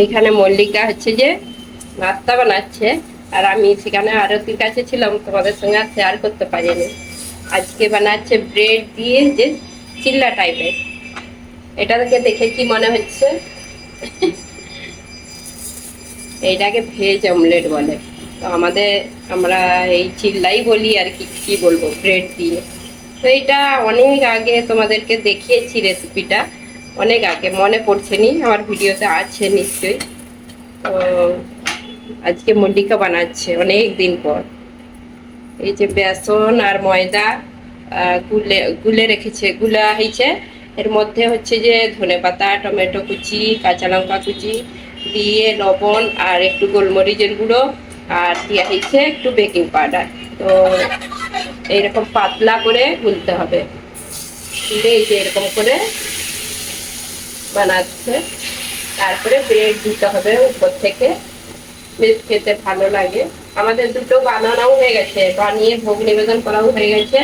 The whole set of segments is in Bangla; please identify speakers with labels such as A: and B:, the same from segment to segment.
A: এইখানে মল্লিকা হচ্ছে যে নাস্তা বানাচ্ছে। আর আমি সেখানে আরতির কাছে ছিলাম, তোমাদের সঙ্গে আর শেয়ার করতে পারিনি। আজকে বানাচ্ছে ব্রেড দিয়ে যে চিল্লা টাইপের এটাকে দেখে কি মনে হচ্ছে? এইটাকে ভেজ অমলেট বলে। তো আমাদের, আমরা এই চিল্লাই বলি আর কি কি বলব ব্রেড দিয়ে। তো এটা অনেক আগে তোমাদেরকে দেখিয়েছি রেসিপিটা অনেক আগে, মনে পড়ছে নি, আমার ভিডিওতে আছে নিশ্চয়ই। তো আজকে মল্লিকা বানাচ্ছে অনেক দিন পর। এই যে বেসন আর ময়দা গুলে গুলে রেখেছে, গুলা হয়েছে এর মধ্যে হচ্ছে যে ধনে পাতা, টমেটো কুচি, কাঁচা লঙ্কা কুচি দিয়ে লবণ আর একটু গোলমরিচের গুঁড়ো আর দেওয়া হয়েছে একটু বেকিং পাউডার। তো এইরকম পাতলা করে গুলতে হবে। গুলে এই যে এরকম করে বানাচ্ছে। তারপরে ব্রেড দিতে হবে উপর থেকে। বেশ খেতে ভালো লাগে। আমাদের দুটো বানানোও হয়ে গেছে। বানিয়ে ভোগ নিবেদন করাও হয়ে গেছে।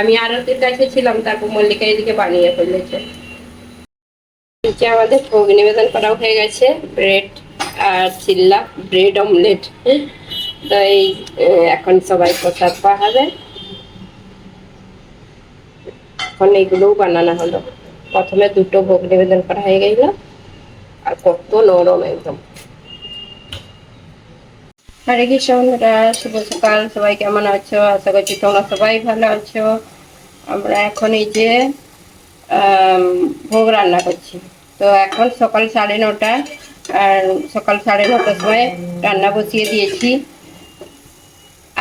A: আমি আরতির কাছে ছিলাম, তারপর মল্লিকা এদিকে বানিয়ে ফেলেছে। নিচে আমাদের ভোগ নিবেদন করাও হয়ে গেছে। ব্রেড আর চিল্লা ব্রেড অমলেট তো এই এখন সবাই প্রসাদ পাওয়া হবে এখন এইগুলোও বানানো হলো। প্রথমে দুটো ভোগ নিবেদন করা হয়ে গেল। আর কত নরম একদম। হরে কৃষ্ণ বন্ধুরা শুভ সকাল, সবাই কেমন আছো? আশা করছি তোমরা সবাই ভালো আছো। আমরা এখন এই যে ভোগ রান্না করছি। তো এখন সকাল সাড়ে নটা, আর সকাল সাড়ে নটার সময় রান্না বসিয়ে দিয়েছি।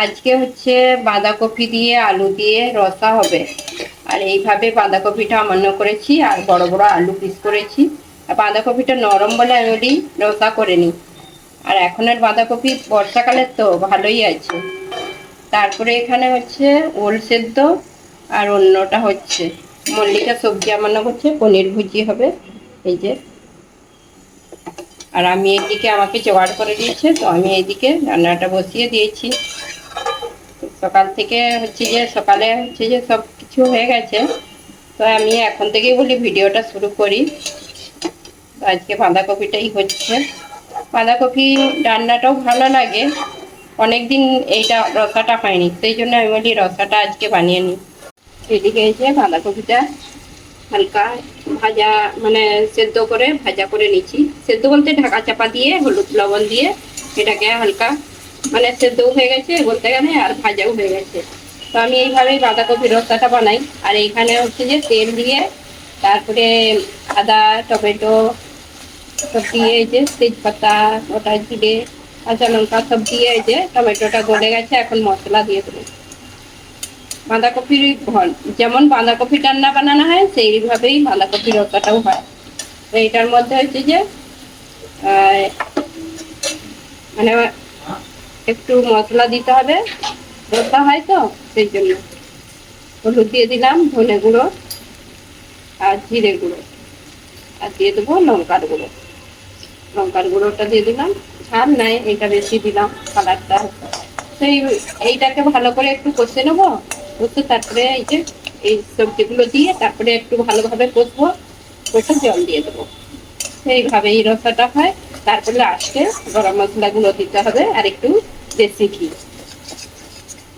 A: আজকে হচ্ছে বাঁধাকপি দিয়ে, আলু দিয়ে রসা হবে। আর এইভাবে বাঁধাকপিটা অমান্য করেছি, আর বড় বড় আলু পিস করেছি। আর বাঁধাকপিটা নরম বলে আমি রসা করে নিই। আর এখনের বাঁধাকপি বর্ষাকালের তো ভালোই আছে। তারপরে এখানে হচ্ছে ওল সেদ্ধ, আর অন্যটা হচ্ছে মল্লিকা সবজি আমান্য করছে, পনির ভুজি হবে, এই যে। আর আমি এদিকে আমাকে জোগাড় করে দিয়েছে, তো আমি এইদিকে রান্নাটা বসিয়ে দিয়েছি। সকাল থেকে হচ্ছে যে, সকালে হচ্ছে যে সব কিছু হয়ে গেছে। তো আমি এখন থেকেই বলি ভিডিওটা শুরু করি। আজকে বাঁধাকপিটাই হচ্ছে। বাঁধাকপি রান্নাটাও ভালো লাগে। অনেকদিন এইটা রসাটা হয়নি, সেই জন্য আমি বলি রসাটা আজকে বানিয়ে নিই। এদিকে এই যে বাঁধাকপিটা হালকা ভাজা মানে সেদ্ধ করে ভাজা করে নিচ্ছি সেদ্ধ বলতে ঢাকা চাপা দিয়ে, হলুদ লবণ দিয়ে এটাকে হালকা মানে সেদ্ধও হয়ে গেছে বলতে গেলে, আর ভাজাও হয়ে গেছে। তো আমি এইভাবেই বাঁধাকপির রসাটা বানাই। আর এইখানে হচ্ছে যে তেল দিয়ে তারপরে আদা, টমেটো সব দিয়ে যে তেজপাতা ওটা জিরে কাঁচা লঙ্কা সব দিয়ে যে টমেটোটা গলে গেছে, এখন মশলা দিয়ে দেবো। বাঁধাকপির যেমন বাঁধাকপি রান্না বানানো হয়, সেইভাবেই বাঁধাকপির রসাটাও হয়। তো এটার মধ্যে হচ্ছে যে মানে একটু মশলা দিতে হবে। রসা হয় তো, সেই জন্য। হলুদ দিয়ে দিলাম, ধনে গুঁড়ো আর জিরে গুঁড়ো। আর দিয়ে দেবো লঙ্কার গুঁড়ো। লঙ্কার গুঁড়োটা দিয়ে দিলাম। ঝাল নাই, এটা বেশি দিলাম কালারটা সেই এইটাকে ভালো করে একটু কষে নেব। কষে তারপরে এই যে, এই সবজিগুলো দিয়ে তারপরে একটু ভালোভাবে কষবো, কষে জল দিয়ে দেবো। সেইভাবে এই রসাটা হয়। তারপরে লাস্টে গরম মশলাগুলো দিতে হবে আর একটু দেশি ঘি।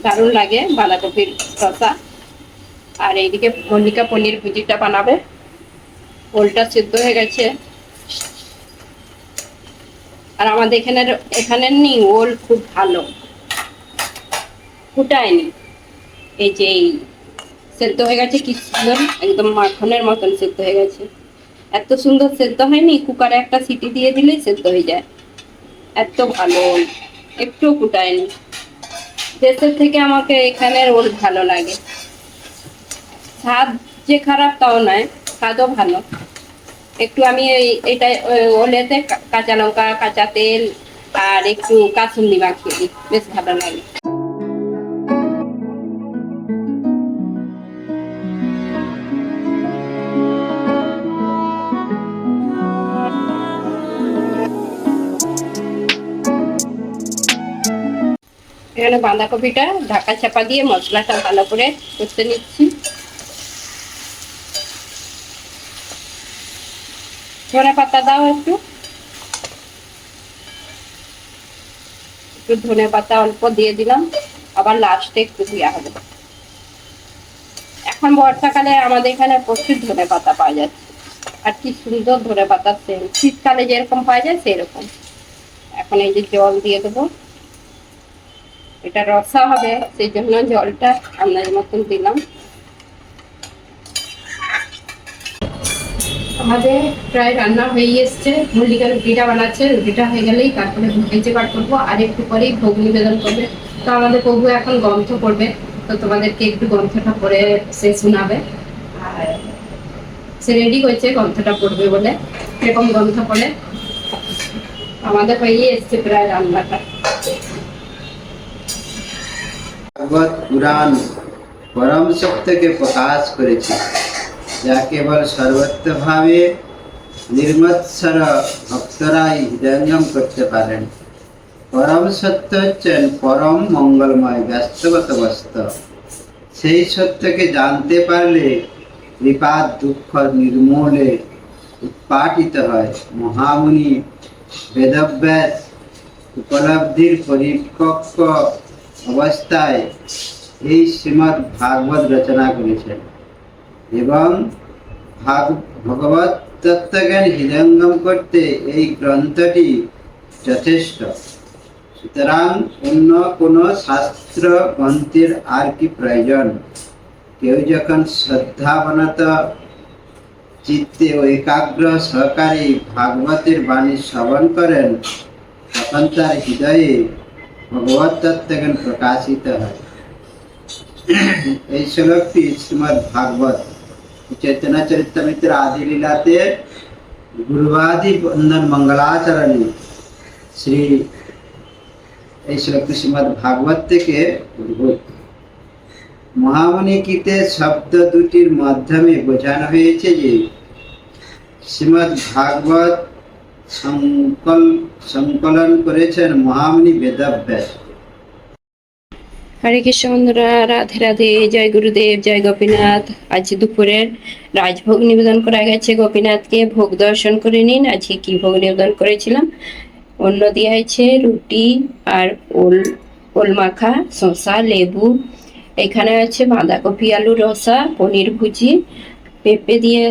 A: দারুণ লাগে বাঁধাকপির রসা। আর এইদিকে মল্লিকা পনির ভুজিটা বানাবে। ওলটা সিদ্ধ হয়ে গেছে। আর আমাদের এখানে এখানের নি ওল খুব ভালো। ফুটায়নি। এই যে এই সেদ্ধ হয়ে গেছে কি সুন্দর, একদম মাখনের মতন সেদ্ধ হয়ে গেছে। এত সুন্দর সেদ্ধ হয়নি, কুকারে একটা সিটি দিয়ে দিলেই সেদ্ধ হয়ে যায়। এত ভালো, একটু ফুটায়নি। দেশের থেকে আমাকে এখানের ওল ভালো লাগে। স্বাদ যে খারাপ তাও নয়, স্বাদও ভালো। একটু আমি এই এটা ওলেতে কাঁচা লঙ্কা, কাঁচা তেল আর একটু কাসুন্দি মাখিয়ে দিই, বেশ ভালো লাগে। এখানে বাঁধাকপিটা ঢাকা চাপা দিয়ে মশলাটা ভালো করে করতে নিচ্ছি। ধনে পাতা দাও একটু। একটু ধনে পাতা অল্প দিয়ে দিলাম, আবার লাস্টে একটু দেওয়া হবে। এখন বর্ষাকালে আমাদের এখানে প্রচুর ধনে পাতা পাওয়া যাচ্ছে। আর কি সুন্দর ধনে সেল শীতকালে যেরকম পাওয়া যায় সেরকম। এখন এই যে জল দিয়ে দেবো। এটা রসা হবে, সেই জন্য জলটা আন্দাজ মতন দিলাম। আমাদের প্রায় রান্না হয়ে এসছে মল্লিকা রুটিটা বানাচ্ছে, রুটিটা হয়ে গেলেই তারপরে ভেজে বার করব, আর একটু পরেই ভোগ নিবেদন করবে। তো আমাদের প্রভু এখন গ্রন্থ করবে, তো তোমাদেরকে একটু গ্রন্থটা পড়ে সে শোনাবে। আর সে রেডি হয়েছে গ্রন্থটা পড়বে বলে। এরকম গ্রন্থ পড়ে। আমাদের হয়ে এসছে প্রায় রান্নাটা।
B: ভাগবত পুরাণ পরম সত্যকে প্রকাশ করেছে। যা কেবল সর্বত্রভাবে নির্মৎসর ভক্তরাই হৃদয়ঙ্গম করতে পারেন। পরম সত্য হচ্ছেন পরম মঙ্গলময় ব্যস্তগত বস্তু। সেই সত্যকে জানতে পারলে বিপাদ দুঃখ নির্মূলে উৎপাটিত হয়। মহামুনি বেদব্যাস উপলব্ধির পরিপক্ক অবস্থায় এই শ্রীমৎ ভাগবত রচনা করেছেন এবং ভাগ ভগবত তত্ত্বজ্ঞান হৃদয়ঙ্গম করতে এই গ্রন্থটি যথেষ্ট। সুতরাং অন্য কোনো শাস্ত্র গ্রন্থের আর কি প্রয়োজন? কেউ যখন শ্রদ্ধাবনত, চিত্তে ও একাগ্র সহকারে ভাগবতের বাণী শ্রবণ করেন, তখন তার হৃদয়ে ভগবত তত্ত্বজ্ঞান প্রকাশিত হয় এই শ্লোকটি শ্রীমৎ ভাগবত চৈতন্য চরিত্রমিত্র আদি লীলাতে গুরুবাদী বন্ধন মঙ্গলাচরণী শ্রী এই শ্লোকটি শ্রীমৎ ভাগবত থেকে উদ্ভূত মহামণি গীতে শব্দ দুটির মাধ্যমে বোঝানো হয়েছে যে শ্রীমৎ ভাগবত সংকল সংকলন করেছেন মহামণি বেদব্যাস
A: হরে কৃষ্ণ রাধে রাধে, জয় গুরুদেব, জয় গোপীনাথ। আজ দুপুরের রাজভোগ নিবেদন করা গেছে। গোপীনাথকে ভোগ দর্শন করে নিন। আজকে কি ভোগ নিবেদন করেছিলাম? অন্য দেওয়া হয়েছে, রুটি আর ওল ওল মাখা শসা, লেবু। এখানে আছে বাঁধাকপি আলু রসা, পনির ভুজি। পেঁপে দিয়ে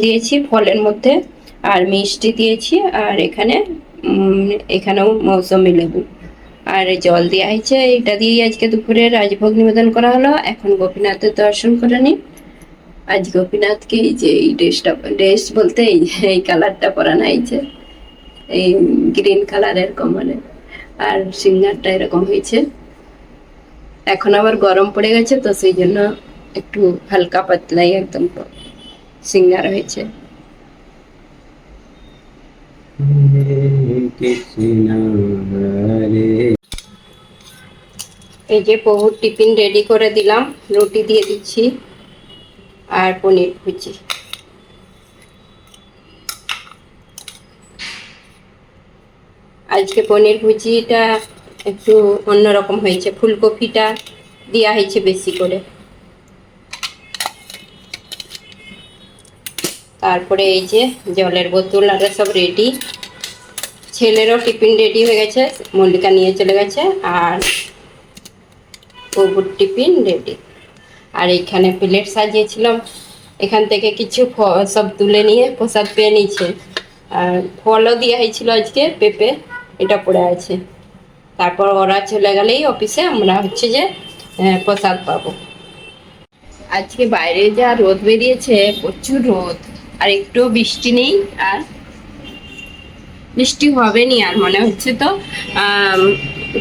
A: দিয়েছি ফলের মধ্যে। আর মিষ্টি দিয়েছি আর এখানে এখানেও মৌসুমি লেবু। আর জল দেওয়া হয়েছে, এটা দিয়ে আজকে দুপুরে রাজভোগ নিবেদন করা হলো। এখন গোপীনাথের দর্শন করে নিন আজ গোপীনাথকে এই যে এই ড্রেসটা, ড্রেস বলতে এই এই কালারটা পরানো হয়েছে। এই গ্রিন কালারের কমলে। আর সিঙ্গারটা এরকম হয়েছে। এখন আবার গরম পড়ে গেছে, তো সেই জন্য একটু হালকা পাতলাই একদম সিঙ্গার হয়েছে। এই যে প্রভুর টিফিন রেডি করে দিলাম, রুটি দিয়ে দিচ্ছি আর পনির ভুজি। আজকে পনির ভুজিটা একটু অন্যরকম হয়েছে, ফুলকপিটা দেওয়া হয়েছে বেশি করে। তারপরে এই যে জলের বোতল আর সব রেডি ছেলেরও টিফিন রেডি হয়ে গেছে, মল্লিকা নিয়ে চলে গেছে, আর প্রভুর টিফিন রেডি। আর এইখানে প্লেট সাজিয়েছিলাম, এখান থেকে কিছু সব তুলে নিয়ে প্রসাদ পেয়ে নিয়েছে। আর ফলও দেওয়া হয়েছিল আজকে, পেঁপে, এটা পড়ে আছে। তারপর ওরা চলে গেলেই অফিসে, আমরা হচ্ছে যে প্রসাদ পাবো। আজকে বাইরে যা রোদ বেরিয়েছে, প্রচুর রোদ, আর একটু বৃষ্টি নেই, আর বৃষ্টি হবে নি আর মনে হচ্ছে তো।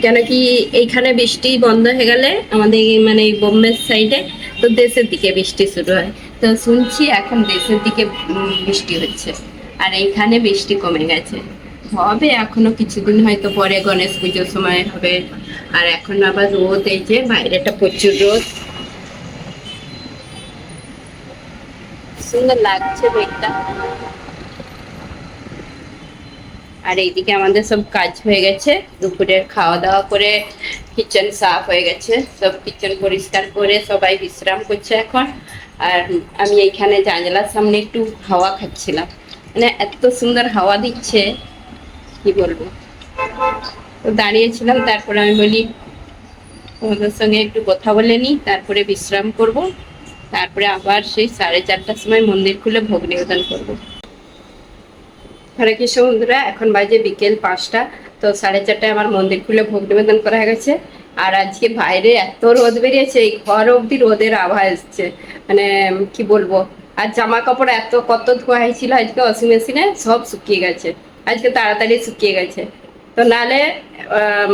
A: কেন কি এইখানে বৃষ্টি বন্ধ হয়ে গেলে আমাদের মানে এই বোম্বে সাইডে তো দেশের দিকে বৃষ্টি শুরু হয়। তো শুনছি এখন দেশের দিকে বৃষ্টি হচ্ছে। আর এইখানে বৃষ্টি কমে গেছে। হবে এখনও কিছুদিন, হয়তো পরে গণেশ পুজোর সময় হবে। আর এখন আবার রোদ, এই যে বাইরেটা প্রচুর রোদ। সুন্দর লাগছে মেঘটা। আর এইদিকে আমাদের সব কাজ হয়ে গেছে। দুপুরের খাওয়া দাওয়া করে কিচেন সাফ হয়ে গেছে। সব কিচেন পরিষ্কার করে সবাই বিশ্রাম করছে এখন। আর আমি এইখানে জানলার সামনে একটু হাওয়া খাচ্ছিলাম। মানে এত সুন্দর হাওয়া দিচ্ছে, কি বলব? তো দাঁড়িয়েছিলাম, তারপরে আমি বলি, তোমাদের সঙ্গে একটু কথা বলে নিই, তারপরে বিশ্রাম করব। তারপরে আবার সেই সাড়ে চারটার সময় মন্দির খুলে ভোগ নিবেদন করব। হরে কৃষ্ণ বন্ধুরা এখন বাজে বিকেল পাঁচটা, তো সাড়ে চারটায় আমার মন্দির খুলে ভোগ নিবেদন করা গেছে। আর আজকে বাইরে এত রোদ বেরিয়েছে, এই ঘর অবধি রোদের আভা এসছে। মানে কি বলব? আর জামা কাপড় এত, কত ধোয়া হয়েছিল আজকে ওয়াশিং মেশিনে, সব শুকিয়ে গেছে। আজকে তাড়াতাড়ি শুকিয়ে গেছে। তো নালে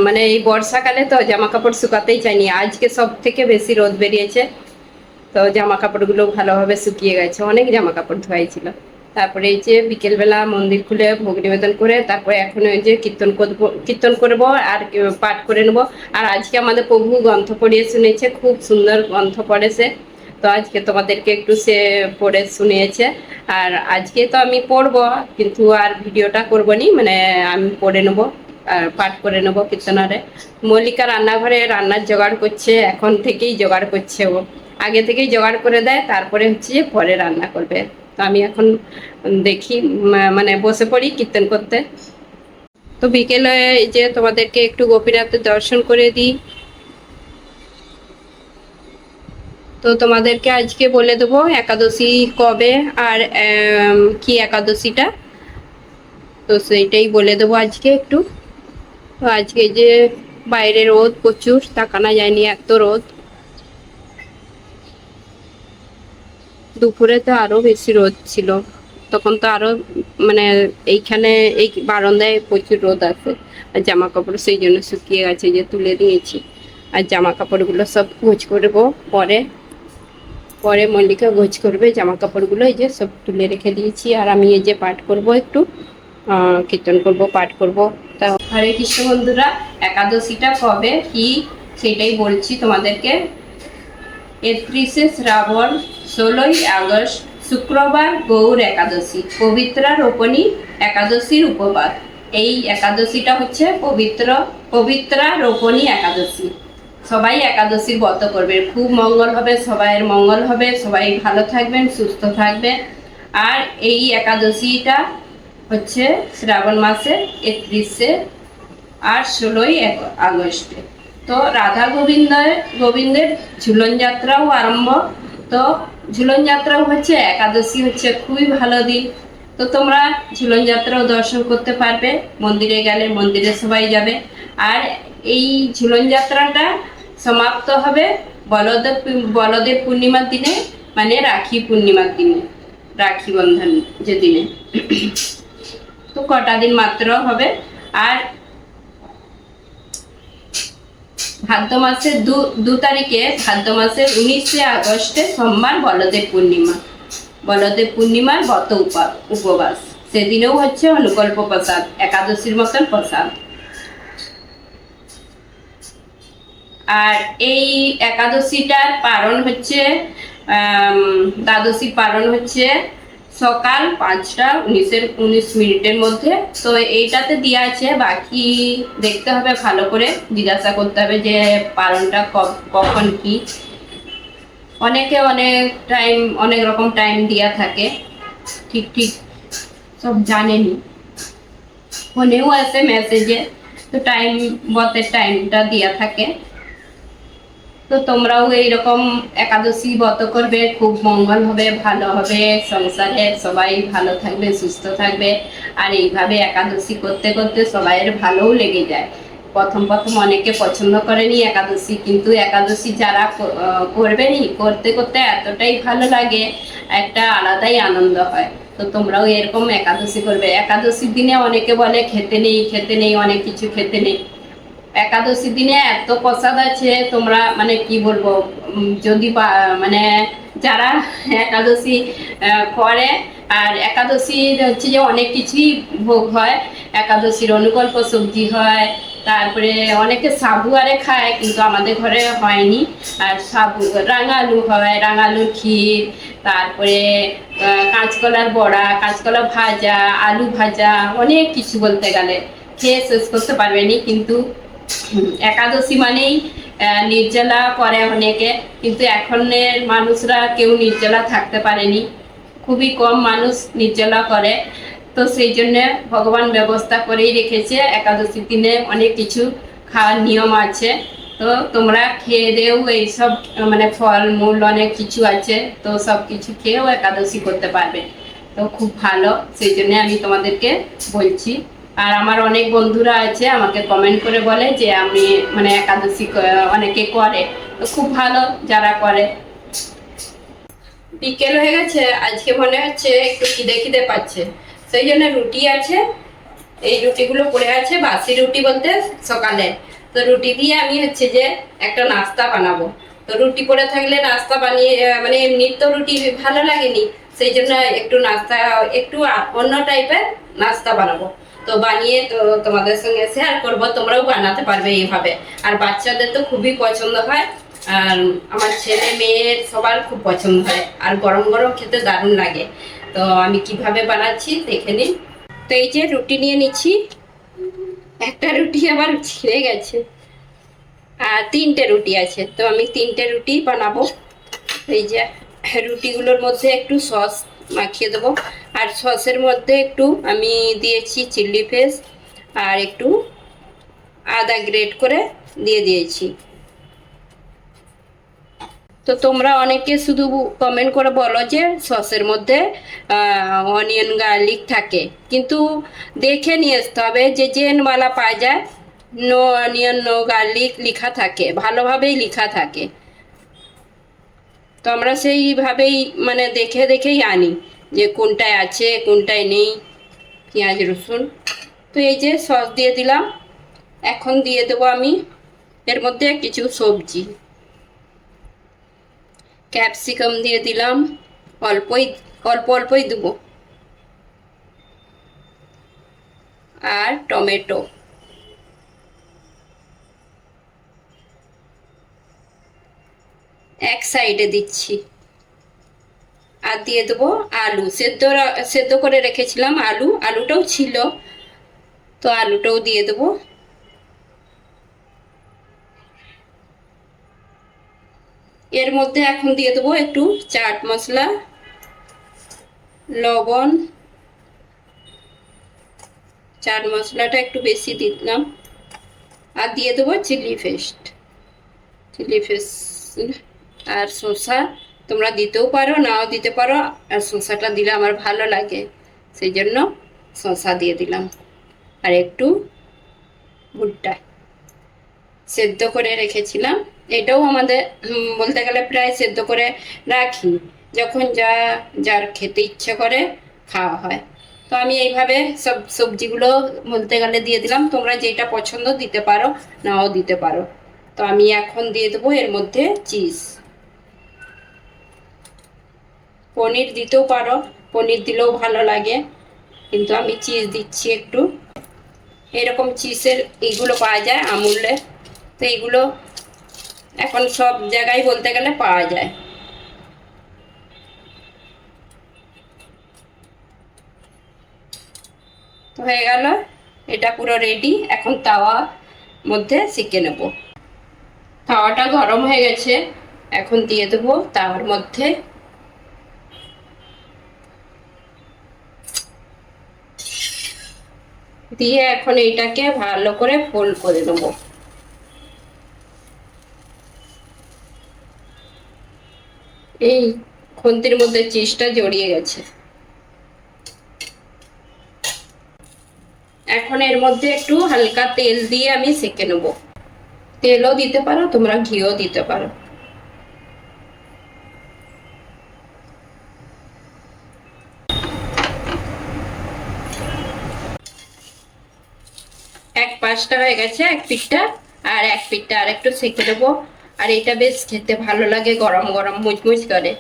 A: মানে এই বর্ষাকালে তো জামা কাপড় শুকাতেই চাইনি, আজকে সব থেকে বেশি রোদ বেরিয়েছে। তো জামা কাপড়গুলো ভালোভাবে শুকিয়ে গেছে, অনেক জামা কাপড় ধোয়াইছিল তারপরে এই যে বিকেলবেলা মন্দির খুলে ভোগ নিবেদন করে, তারপরে এখন ওই যে কীর্তন করব কীর্তন করব আর পাঠ করে নেব। আর আজকে আমাদের প্রভু গ্রন্থ পড়িয়ে শুনেছে খুব সুন্দর গ্রন্থ পড়েছে। তো আজকে তোমাদেরকে একটু সে পড়ে শুনিয়েছে। আর আজকে তো আমি পড়ব, কিন্তু আর ভিডিওটা করব নি মানে আমি পড়ে নেব, আর পাঠ করে নেব কীর্তনারে। মল্লিকা রান্নাঘরে রান্নার জোগাড় করছে, এখন থেকেই জোগাড় করছে ও। আগে থেকেই জোগাড় করে দেয়, তারপরে হচ্ছে যে পরে রান্না করবে। তো আমি এখন দেখি মানে বসে পড়ি কীর্তন করতে। তো বিকেলে এই যে তোমাদেরকে একটু গোপীনাথের দর্শন করে দিই। তো তোমাদেরকে আজকে বলে দেবো একাদশী কবে আর কি একাদশীটা। তো সেইটাই বলে দেবো আজকে একটু। তো আজকে যে বাইরে রোদ প্রচুর তাকানো যায়নি এত রোদ। দুপুরে তো আরও বেশি রোদ ছিল। তখন তো আরও মানে এইখানে এই বারান্দায় প্রচুর রোদ আছে। আর জামা কাপড় সেই জন্য শুকিয়ে গেছে যে তুলে দিয়েছি আর জামা কাপড়গুলো সব গোছ করব পরে। পরে মল্লিকা গোছ করবে জামা কাপড়গুলো এই যে সব তুলে রেখে দিয়েছি। আর আমি এই যে পাঠ করব একটু কীর্তন করব, পাঠ করব। তা হরে কৃষ্ণ বন্ধুরা, একাদশীটা কবে, কি, সেটাই বলছি তোমাদেরকে। একত্রিশে শ্রাবণ, ষোলোই আগস্ট, শুক্রবার গৌর একাদশী পবিত্রা রোপণী একাদশীর উপবাদ এই একাদশীটা হচ্ছে পবিত্র পবিত্রা রোপণী একাদশী। সবাই একাদশীর ব্রত করবে। খুব মঙ্গল হবে, সবাইয়ের মঙ্গল হবে। সবাই ভালো থাকবেন, সুস্থ থাকবেন। আর এই একাদশীটা হচ্ছে শ্রাবণ মাসের একত্রিশে আর ষোলোই আগস্টে। তো রাধা গোবিন্দ গোবিন্দের ঝুলন যাত্রাও আরম্ভ। তো ঝুলন যাত্রাও হচ্ছে একাদশী, হচ্ছে খুবই ভালো দিন। তো তোমরা ঝুলন যাত্রাও দর্শন করতে পারবে, মন্দিরে গেলে মন্দিরে সবাই যাবে। আর এই ঝুলন যাত্রাটা সমাপ্ত হবে বলদেব বলদেব পূর্ণিমার দিনে মানে রাখি পূর্ণিমার দিনে, রাখি বন্ধন যেদিনে তো কটা দিন মাত্র হবে। আর ভাদ্র মাসের দু দু তারিখে ভাদ্র মাসের উনিশে আগস্টে সোমবার বলদেব পূর্ণিমা। বলদেব পূর্ণিমার ব্রত উপা- উপবাস। সেদিনেও হচ্ছে অনুকল্প প্রসাদ একাদশীর মতন প্রসাদ। আর এই একাদশীটার পালন হচ্ছে আম, দ্বাদশী পালন হচ্ছে সকাল পাঁচটা উনিশের উনিশ মিনিটের মধ্যে। তো এইটাতে দেওয়া আছে, বাকি দেখতে হবে, ভালো করে জিজ্ঞাসা করতে হবে যে পালনটা কখন কি। অনেকে অনেক টাইম, অনেক রকম টাইম দেওয়া থাকে, ঠিক ঠিক সব জানেনি। ফোনেও আছে মেসেজে তো টাইম, বতের টাইমটা দেওয়া থাকে। তো তোমরাও এইরকম একাদশী ব্রত করবে, খুব মঙ্গল হবে, ভালো হবে, সংসারে সবাই ভালো থাকবে, সুস্থ থাকবে। আর এইভাবে একাদশী করতে করতে সবাইয়ের ভালোও লেগে যায়। প্রথম প্রথম অনেকে পছন্দ করেনি একাদশী, কিন্তু একাদশী যারা করবেনি করতে করতে এতটাই ভালো লাগে, একটা আলাদাই আনন্দ হয়। তো তোমরাও এরকম একাদশী করবে। একাদশীর দিনে অনেকে বলে, খেতে নেই খেতে নেই, অনেক কিছু খেতে নেই। একাদশী দিনে এত প্রসাদ আছে, তোমরা মানে কি বলব যদি মানে যারা একাদশী করে, আর একাদশীর হচ্ছে যে অনেক কিছুই ভোগ হয়, একাদশীর অনুকল্প সবজি হয়, তারপরে অনেকে সাবু আরে খায়, কিন্তু আমাদের ঘরে হয়নি, আর সাবু, রাঙালু হয় রাঙালুর ক্ষীর, তারপরে কাঁচকলার বড়া, কাঁচকলা ভাজা, আলু ভাজা, অনেক কিছু বলতে গেলে, খেয়ে শেষ করতে পারবেনি কিন্তু একাদশী মানেই নির্জলা করে অনেকে, কিন্তু এখনের মানুষরা কেউ নির্জলা থাকতে পারেনি। খুবই কম মানুষ নির্জলা করে। তো সেই জন্য ভগবান ব্যবস্থা করেই রেখেছে, একাদশীর দিনে অনেক কিছু খাওয়ার নিয়ম আছে। তো তোমরা খেয়ে দেও, এইসব মানে ফল, মূল অনেক কিছু আছে, তো সব কিছু খেয়েও একাদশী করতে পারবে। তো খুব ভালো, সেই জন্য আমি তোমাদেরকে বলছি। আর আমার অনেক বন্ধুরা আছে, আমাকে কমেন্ট করে বলে যে আমি মানে একাদশী অনেকে করে। খুব ভালো যারা করে। বিকেল হয়ে গেছে, আজকে মনে হচ্ছে একটু খিদে খিদে পাচ্ছে। সেই জন্য রুটি আছে, এই রুটিগুলো পড়ে আছে বাসি রুটি বলতে সকালে। তো রুটি দিয়ে আমি হচ্ছে যে একটা নাস্তা বানাবো। তো রুটি পড়ে থাকলে নাস্তা বানিয়ে মানে এমনি তো রুটি ভালো লাগেনি, সেই জন্য একটু নাস্তা, একটু অন্য টাইপের নাস্তা বানাবো। তো বানিয়ে তো তোমাদের সঙ্গে শেয়ার করব, তোমরাও বানাতে পারবে এইভাবে। আর বাচ্চাদের তো খুবই পছন্দ হয়, আর আমার ছেলে মেয়ের সবার খুব পছন্দ হয়, আর গরম গরম খেতে দারুণ লাগে। তো আমি কীভাবে বানাচ্ছি দেখে নিন তো এই যে রুটি নিয়ে নিচ্ছি, একটা রুটি আবার ছিঁড়ে গেছে, আর তিনটে রুটি আছে, তো আমি তিনটে রুটি বানাবো। এই যে রুটিগুলোর মধ্যে একটু সস মাখিয়ে দেবো। আর সসের মধ্যে একটু আমি দিয়েছি চিলি ফেস আর একটু আদা গ্রেট করে দিয়ে দিয়েছি। তো তোমরা অনেকে শুধু কমেন্ট করে বলো যে সসের মধ্যে অনিয়ন গার্লিক থাকে। কিন্তু দেখে নিয়ে আসতে হবে যে জেনওয়ালা পাওয়া যায়, নো অনিয়ন, নো গার্লিক লেখা থাকে, ভালোভাবেই লেখা থাকে। তো আমরা সেইভাবেই মানে দেখে দেখেই আনি যে কোনটায় আছে, কোনটায় নেই, পেঁয়াজ, রসুন। তো এই যে সস দিয়ে দিলাম। এখন দিয়ে দেবো আমি এর মধ্যে কিছু সবজি। ক্যাপসিকাম দিয়ে দিলাম। অল্পই, অল্প অল্পই দেবো। আর টমেটো। এক সাইডে দিচ্ছি। আর দিয়ে দেবো আলু। সেদ্ধ সেদ্ধ করে রেখেছিলাম আলু। আলুটাও ছিল। তো আলুটাও দিয়ে দেবো। এর মধ্যে এখন দিয়ে দেবো একটু চাট মশলা, লবণ। চাট মশলাটা একটু বেশি দিলাম। আর দিয়ে দেবো চিলি পেস্ট। Chilli paste. আর শসা তোমরা দিতেও পারো, নাও দিতে পারো। আর শসাটা দিলে আমার ভালো লাগে। সেই জন্য শসা দিয়ে দিলাম। আর একটু ভুট্টা সেদ্ধ করে রেখেছিলাম। এটাও আমাদের বলতে গেলে প্রায় সেদ্ধ করে রাখি। যখন যা, যার খেতে ইচ্ছে করে খাওয়া হয়। তো আমি এইভাবে সব সবজিগুলো বলতে গেলে দিয়ে দিলাম। তোমরা যেটা পছন্দ দিতে পারো, নাও দিতে পারো। তো আমি এখন দিয়ে দেবো এর মধ্যে চিজ। পনির দিতেও পারো। পনির দিলেও ভালো লাগে। কিন্তু আমি চিজ দিচ্ছি একটু। এরকম চিজের এইগুলো পাওয়া যায় আমুলের। তো এইগুলো এখন সব জায়গায় বলতে গেলে পাওয়া যায়। তো হয়ে গেল। এটা পুরো রেডি এখন তাওয়া মধ্যে শিখে নেব। তাওয়াটা গরম হয়ে গেছে। এখন দিয়ে দেবো তাওয়ার মধ্যে দিয়ে এখন এইটাকে ভালো করে ফোল্ড করে নেব। এই খুন্তির মধ্যে চিজটা জড়িয়ে গেছে। এখন এর মধ্যে একটু হালকা তেল দিয়ে আমি সেকে নেব। তেলও দিতে পারো, তোমরা ঘিও দিতে পারো এক পাঁচটা হয়ে গেছে, এক পিঠটা আর এক পিঠটা আর একটু সেকে দেবো। আর এটা বেশ খেতে ভালো লাগে, গরম গরম, মুচমুচ করে।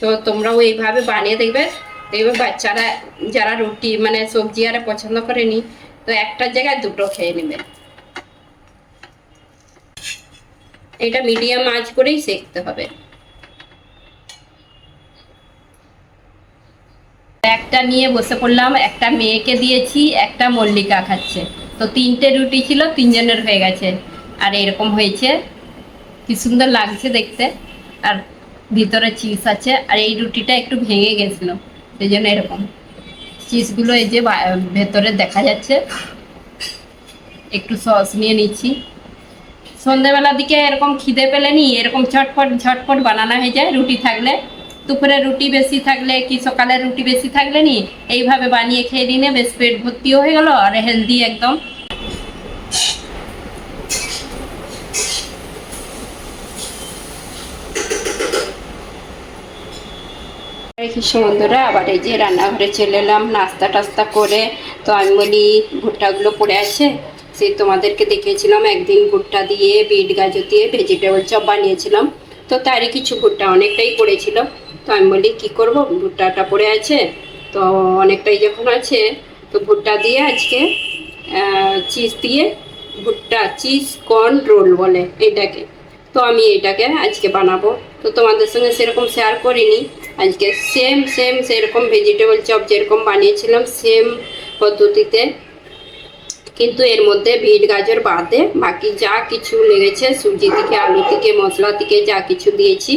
A: তো তোমরাও এইভাবে বানিয়ে দেখবে। দেখবে বাচ্চারা যারা রুটি মানে সবজি আর পছন্দ করেনি, তো একটার জায়গায় দুটো খেয়ে নেবে। এটা মিডিয়াম আঁচ করেই সেকতে হবে। একটা নিয়ে বসে পড়লাম, একটা মেয়েকে দিয়েছি, একটা মল্লিকা খাচ্ছে। তো তিনটে রুটি ছিল, তিনজনের হয়ে গেছে। আর এরকম হয়েছে, কি সুন্দর লাগছে দেখতে। আর ভিতরে চিজ আছে, আর এই রুটিটা একটু ভেঙে গেছিল, সেই জন্য এরকম। চিজগুলো এই যে ভেতরে দেখা যাচ্ছে। একটু সস নিয়ে নিচ্ছি। সন্ধ্যেবেলার দিকে এরকম খিদে পেলে নি, এরকম ঝটপট ঝটপট বানানো হয়ে যায়, রুটি থাকলে। দুপুরে রুটি বেশি থাকলে কি সকালে রুটি বেশি থাকলে নি? এইভাবে বানিয়ে খেয়ে দিনে বেশ পেট ভর্তিও হয়ে গেল আর হেলদি একদম। বন্ধুরা, আবার এই যে রান্নাঘরে চলে এলাম, নাস্তা টাস্তা করে। তো আমি বলি, ভুট্টাগুলো পড়ে আছে। সেই তোমাদেরকে দেখিয়েছিলাম, একদিন ভুট্টা দিয়ে, বিট গাজর দিয়ে ভেজিটেবল চপ বানিয়েছিলাম। তো তারই কিছু ভুট্টা অনেকটাই পড়েছিল। তো আমি বলি, কী করব? ভুট্টাটা পড়ে আছে। তো অনেকটাই যখন আছে, তো ভুট্টা দিয়ে আজকে চিজ দিয়ে ভুট্টা চিজ কর্ন রোল বলে এটাকে। তো আমি এটাকে আজকে বানাবো। তো তোমাদের সঙ্গে সেরকম শেয়ার করিনি। আজকে সেম সেম সেরকম ভেজিটেবল চপ যেরকম বানিয়েছিলাম সেম পদ্ধতিতে কিন্তু এর মধ্যে বিট গাজর বাদে বাকি যা কিছু লেগেছে, সুজি থেকে আলু থেকে, মশলা থেকে যা কিছু দিয়েছি,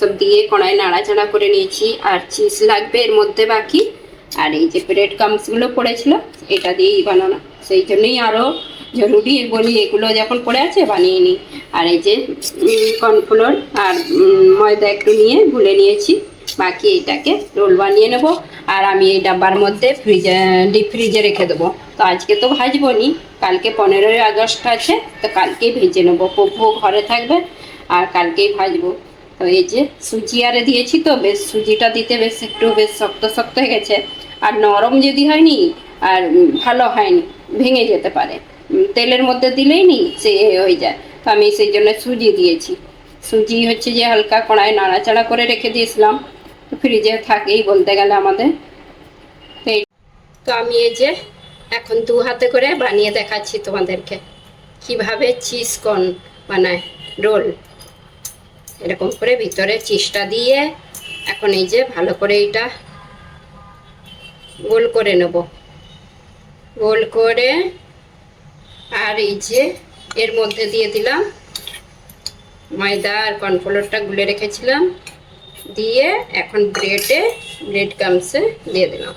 A: সব দিয়ে কড়াই নাড়াচাড়া করে নিয়েছি। আর চিজ লাগবে এর মধ্যে বাকি। আর এই যে ব্রেড কামসগুলো পড়েছিল, এটা দিয়েই বানানো। সেই জন্যই আরও জরুরি বলি, এগুলো যখন পড়ে আছে বানিয়ে নিই। আর এই যে কর্নফ্লোর আর ময়দা একটু নিয়ে গুলে নিয়েছি। বাকি এটাকে রোল বানিয়ে নেব। আর আমি এই ডাব্বার মধ্যে ফ্রিজে ডিপ ফ্রিজে রেখে দেবো। তো আজকে তো ভাজবো নি কালকে পনেরোই আগস্ট আছে, তো কালকেই ভেজে নেব। পপু ঘরে থাকবে, আর কালকেই ভাজবো। তো এই যে সুজি আরে দিয়েছি তো, বেশ সুজিটা দিতে বেশ একটু বেশ শক্ত শক্ত হয়ে গেছে। আর নরম যদি হয়নি, আর ভালো হয়নি, ভেঙে যেতে পারে। তেলের মধ্যে দিলেই নি, সে হয়ে যায়। তো আমি সেই জন্য সুজি দিয়েছি। সুজি হচ্ছে যে হালকা কড়াই নাড়াচাড়া করে রেখে দিয়েছিলাম। ফ্রিজে থাকেই বলতে গেলে আমাদের। তো আমি এই যে এখন দু হাতে করে বানিয়ে দেখাচ্ছি তোমাদেরকে। কীভাবে চিজ কর্ন বানায় রোল এরকম করে ভিতরে চিজটা দিয়ে এখন এই যে ভালো করে এটা গোল করে নেব। গোল করে আর এই যে এর মধ্যে দিয়ে দিলাম ময়দা আর কর্নফ্লোরটা গুলে রেখেছিলাম। দিয়ে এখন ব্রেডে ব্রেড কামসে দিয়ে দিলাম।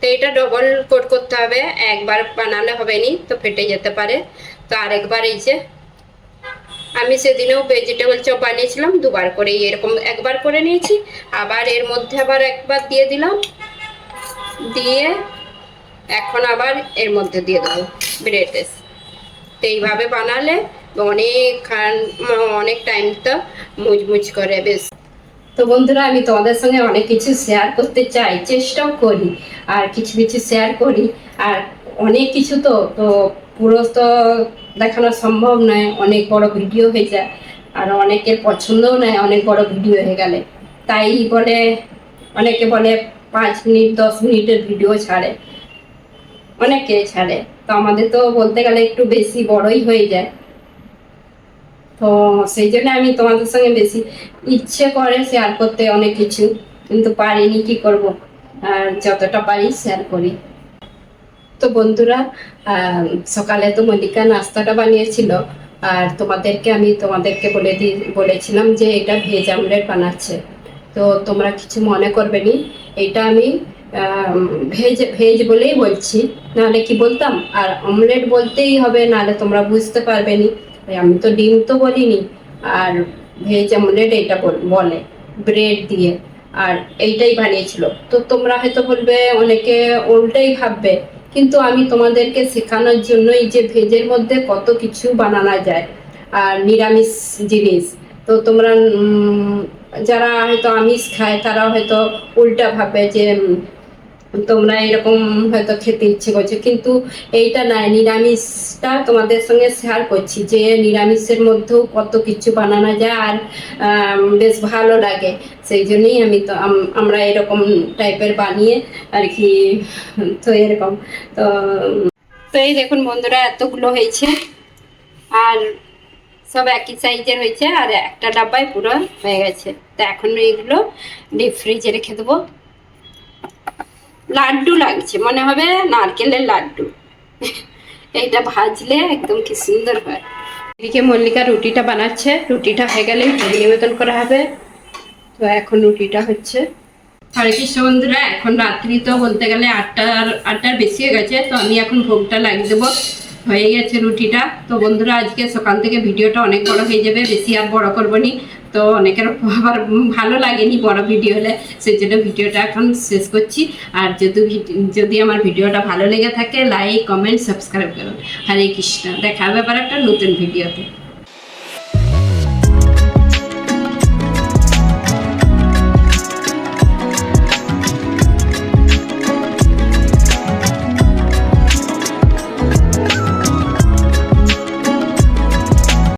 A: তো এটা ডবল কোট করতে হবে। একবার বানালে হবে নি তো ফেটে যেতে পারে। তো আরেকবার এই যে, আমি সেদিনেও ভেজিটেবল চপ বানিয়েছিলাম, দুবার করে এরকম একবার করে নিয়েছি। আবার এর মধ্যে আবার একবার দিয়ে দিলাম। দিয়ে এখন আবার এর মধ্যে দিয়ে দেবো ব্রেডেস তো এইভাবে বানালে অনেক খান অনেক টাইমটা মুচমুচ করে, বেশ। তো বন্ধুরা, আমি তোমাদের সঙ্গে অনেক কিছু শেয়ার করতে চাই, চেষ্টাও করি, আর কিছু কিছু শেয়ার করি, আর অনেক কিছু তো তো পুরো তো দেখানো সম্ভব নয়, অনেক বড় ভিডিও হয়ে যায়, আর অনেকের পছন্দও নয়, অনেক বড় ভিডিও হয়ে গেলে। তাই বলে, অনেকে বলে পাঁচ মিনিট, দশ মিনিটের ভিডিও ছাড়ে, অনেকে ছাড়ে। তো আমাদের তো বলতে গেলে একটু বেশি বড়ই হয়ে যায়। তো সেই জন্য আমি তোমাদের সঙ্গে বেশি ইচ্ছে করে শেয়ার করতে অনেক কিছু, কিন্তু পারিনি, কি করব? আর যতটা পারি শেয়ার করি। তো বন্ধুরা সকালে তো মল্লিকা নাস্তাটা বানিয়েছিল, আর তোমাদেরকে আমি তোমাদেরকে বলে দি, বলেছিলাম যে এটা ভেজ আমলেট বানাচ্ছে। তো তোমরা কিছু মনে করবে নি, এটা আমি ভেজ ভেজ বলেই বলছি। নাহলে কি বলতাম? আর অমলেট বলতেই হবে, নাহলে তোমরা বুঝতে পারবে নি। আমি তো ডিম তো বলিনি, আর ভেজ অমলেট এটা বলে ব্রেড দিয়ে, আর এইটাই বানিয়েছিল। তো তোমরা হয়তো বলবে, অনেকে উল্টাই ভাববে, কিন্তু আমি তোমাদেরকে শেখানোর জন্যই যে ভেজের মধ্যে কত কিছু বানানো যায়, আর নিরামিষ জিনিস। তো তোমরা যারা হয়তো আমিষ খায় তারা হয়তো উল্টা ভাবে যে তোমরা এরকম হয়তো খেতে ইচ্ছে করছে। কিন্তু এইটা নয়, নিরামিষটা তোমাদের সঙ্গে শেয়ার করছি যে নিরামিষের মধ্যেও কত কিছু বানানো যায় আর বেশ ভালো লাগে। সেই জন্যই আমি তো আমরা এরকম টাইপের বানিয়ে আর কি, তো এরকম। তো তো এই দেখুন বন্ধুরা, এতগুলো হয়েছে। আর সব একই সাইজের হয়েছে আর একটা ডাব্বায় পুরো হয়ে গেছে। তো এখন এইগুলো ডিপ ফ্রিজে রেখে দেবো। লাড্ডু লাগছে, মনে হবে নারকেলের লাড্ডু। এইটা ভাজলে একদম কি সুন্দর হয়। এদিকে মল্লিকা রুটিটা বানাচ্ছে, রুটিটা হয়ে ভোগ নিবেদন করা হবে। তো এখন রুটিটা হচ্ছে। হরে কৃষ্ণ বন্ধুরা এখন রাত্রি তো বলতে গেলে আটটার আটটার বেশি হয়ে গেছে, তো আমি এখন ভোগটা লাগিয়ে দেবো। হয়ে গেছে রুটিটা। তো বন্ধুরা, আজকে সকাল থেকে ভিডিওটা অনেক বড় হয়ে যাবে, বেশি আর বড় করব তো অনেকের আবার ভালো লাগেনি বড় ভিডিও হলে সেই জন্য ভিডিওটা এখন শেষ করছি। আর যদি যদি আমার ভিডিওটা ভালো লেগে থাকে লাইক কমেন্ট সাবস্ক্রাইব করুন। হরে কৃষ্ণ। দেখা হবে আবার একটা নতুন ভিডিওতে